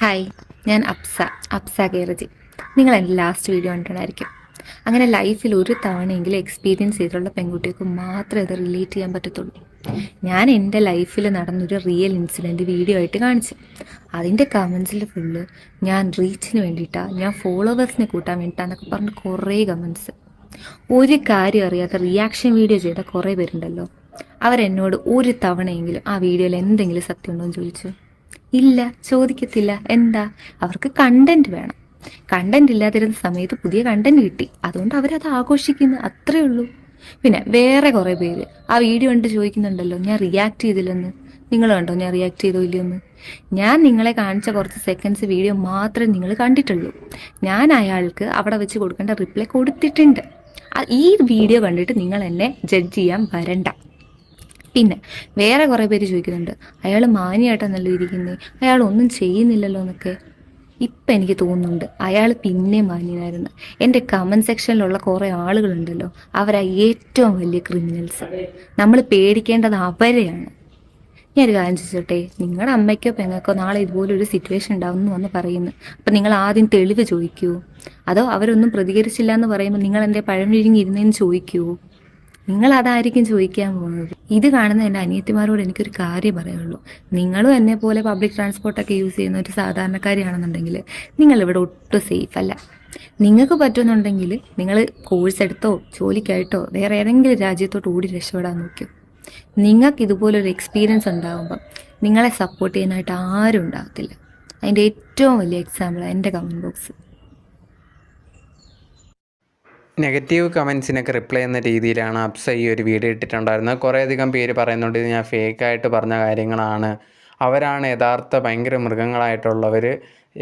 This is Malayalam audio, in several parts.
ഹായ് ഞാൻ അപ്സ അപ്സ കേരജി. നിങ്ങൾ എന്റെ ലാസ്റ്റ് വീഡിയോ കണ്ടിട്ടുണ്ടായിരിക്കും. അങ്ങനെ ലൈഫിൽ ഒരു തവണയെങ്കിലും എക്സ്പീരിയൻസ് ചെയ്തിട്ടുള്ള പെൺകുട്ടികൾക്ക് മാത്രമേ ഇത് റിലേറ്റ് ചെയ്യാൻ പറ്റത്തുള്ളൂ. ഞാൻ എന്റെ ലൈഫിൽ നടന്നൊരു റിയൽ ഇൻസിഡന്റ് വീഡിയോ ആയിട്ട് കാണിച്ചു. അതിന്റെ കമൻസിൽ ഫുള്ള് ഞാൻ റീച്ചിന് വേണ്ടിയിട്ടാണ് ഞാൻ ഫോളോവേഴ്സിനെ കൂട്ടാൻ വേണ്ടിയിട്ടാന്നൊക്കെ പറഞ്ഞ് കുറേ കമൻസ് ഒരു കാര്യം അറിയാത്ത റിയാക്ഷൻ വീഡിയോ ചെയ്ത കുറേ പേരുണ്ടല്ലോ. അവരെന്നോട് ഒരു തവണയെങ്കിലും ആ വീഡിയോയിൽ എന്തെങ്കിലും സത്യമുണ്ടോ എന്ന് ചോദിച്ചു. ഇല്ല ചോദിക്കത്തില്ല. എന്താ? അവർക്ക് കണ്ടന്റ് വേണം. കണ്ടന്റ് ഇല്ലാതിരുന്ന സമയത്ത് പുതിയ കണ്ടന്റ് കിട്ടി. അതുകൊണ്ട് അവരത് ആഘോഷിക്കുന്നു. അത്രേ ഉള്ളൂ. പിന്നെ വേറെ കുറെ പേര്. ആ വീഡിയോ കണ്ട് ചോദിക്കുന്നുണ്ടല്ലോ ഞാൻ റിയാക്ട് ചെയ്തില്ലെന്ന്. നിങ്ങൾ കണ്ടോ ഞാൻ റിയാക്ട് ചെയ്തോ ഇല്ലയോന്ന്? ഞാൻ നിങ്ങളെ കാണിച്ച കുറച്ച് സെക്കൻഡ്സ് വീഡിയോ മാത്രമേ നിങ്ങൾ കണ്ടിട്ടുള്ളൂ. ഞാൻ അയാൾക്ക് അവിടെ വെച്ച് കൊടുക്കേണ്ട റിപ്ലൈ കൊടുത്തിട്ടുണ്ട്. ഈ വീഡിയോ കണ്ടിട്ട് നിങ്ങൾ എന്നെ ജഡ്ജ് ചെയ്യാൻ വരണ്ട. പിന്നെ വേറെ കുറേ പേര് ചോദിക്കുന്നുണ്ട് അയാൾ മാനിയായിട്ടാണല്ലോ ഇരിക്കുന്നത് അയാൾ ഒന്നും ചെയ്യുന്നില്ലല്ലോ എന്നൊക്കെ ഇപ്പം എനിക്ക് തോന്നുന്നുണ്ട് അയാൾ പിന്നെ മാന്യനായിരുന്നു. എന്റെ കമന്റ് സെക്ഷനിലുള്ള കുറേ ആളുകളുണ്ടല്ലോ അവരാ ഏറ്റവും വലിയ ക്രിമിനൽസ് നമ്മൾ പേടിക്കേണ്ടത് അവരെയാണ്. ഞാനൊരു കാര്യം ചോദിച്ചോട്ടെ നിങ്ങളുടെ അമ്മയ്ക്കോ പെങ്ങൾക്കോ നാളെ ഇതുപോലെ ഒരു സിറ്റുവേഷൻ ഉണ്ടാവും എന്ന് വന്ന് പറയുന്നു. അപ്പം നിങ്ങൾ ആദ്യം തെളിവ് ചോദിക്കുമോ അതോ അവരൊന്നും പ്രതികരിച്ചില്ല എന്ന് പറയുമ്പോൾ നിങ്ങൾ എന്റെ പഴം വിഴുങ്ങി ഇരുന്നേന്ന് ചോദിക്കുമോ നിങ്ങൾ അതായിരിക്കും ചോദിക്കാൻ പോകുന്നത് ഇത് കാണുന്ന എന്റെ അനിയത്തിമാരോട് എനിക്കൊരു കാര്യം പറയുള്ളൂ നിങ്ങളും എന്നെ പോലെ പബ്ലിക് ട്രാൻസ്പോർട്ടൊക്കെ യൂസ് ചെയ്യുന്ന ഒരു സാധാരണക്കാരിയാണെന്നുണ്ടെങ്കിൽ നിങ്ങൾ ഇവിടെ ഒട്ടും സേഫ് അല്ല. നിങ്ങൾക്ക് പറ്റുന്നുണ്ടെങ്കിൽ നിങ്ങൾ കോഴ്സ് എടുത്തോ ജോലിക്കായിട്ടോ വേറെ ഏതെങ്കിലും രാജ്യത്തോട്ട് ഓടി രക്ഷപ്പെടാൻ നോക്കൂ. നിങ്ങൾക്ക് ഇതുപോലൊരു എക്സ്പീരിയൻസ് ഉണ്ടാകുമ്പം നിങ്ങളെ സപ്പോർട്ട് ചെയ്യാനായിട്ട് ആരും ഉണ്ടാകത്തില്ല. അതിന്റെ ഏറ്റവും വലിയ എക്സാമ്പിൾ എന്റെ കമന്റ് ബോക്സ് നെഗറ്റീവ് കമൻസിനൊക്കെ റിപ്ലൈ എന്ന രീതിയിലാണ് അപ്സ ഈ ഒരു വീഡിയോ ഇട്ടിട്ടുണ്ടായിരുന്നത്. കുറേയധികം പേര് പറയുന്നുണ്ട് ഞാൻ ഫേക്കായിട്ട് പറഞ്ഞ കാര്യങ്ങളാണ്. അവരാണ് യഥാർത്ഥ ഭയങ്കര മൃഗങ്ങളായിട്ടുള്ളവർ.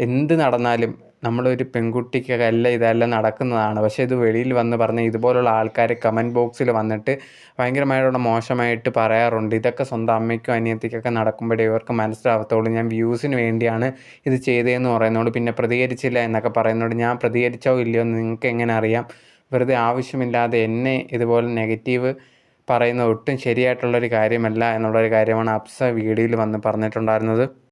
എന്ത് നടന്നാലും നമ്മളൊരു പെൺകുട്ടിക്കല്ല ഇതെല്ലാം നടക്കുന്നതാണ്. പക്ഷേ ഇത് വെളിയിൽ വന്ന് പറഞ്ഞ് ഇതുപോലുള്ള ആൾക്കാർ കമന്റ് ബോക്സിൽ വന്നിട്ട് ഭയങ്കരമായിട്ടുള്ള മോശമായിട്ട് പറയാറുണ്ട്. ഇതൊക്കെ സ്വന്തം അമ്മയ്ക്കും അനിയത്തിക്കൊക്കെ നടക്കുമ്പോഴേ ഇവർക്ക് മനസ്സിലാവത്തുള്ളൂ. ഞാൻ വ്യൂസിന് വേണ്ടിയാണ് ഇത് ചെയ്തതെന്ന് പറയുന്നതുകൊണ്ട് പിന്നെ പ്രതികരിച്ചില്ല എന്നൊക്കെ പറയുന്നതുകൊണ്ട് ഞാൻ പ്രതികരിച്ചോ ഇല്ലയോ എന്ന് നിങ്ങൾക്ക് എങ്ങനെ അറിയാം? വെറുതെ ആവശ്യമില്ലാതെ എന്നെ ഇതുപോലെ നെഗറ്റീവ് പറയുന്ന ഒട്ടും ശരിയായിട്ടുള്ളൊരു കാര്യമല്ല എന്നുള്ളൊരു കാര്യമാണ് അപ്സ വീഡിയോയിൽ വന്ന് പറഞ്ഞിട്ടുണ്ടായിരുന്നത്.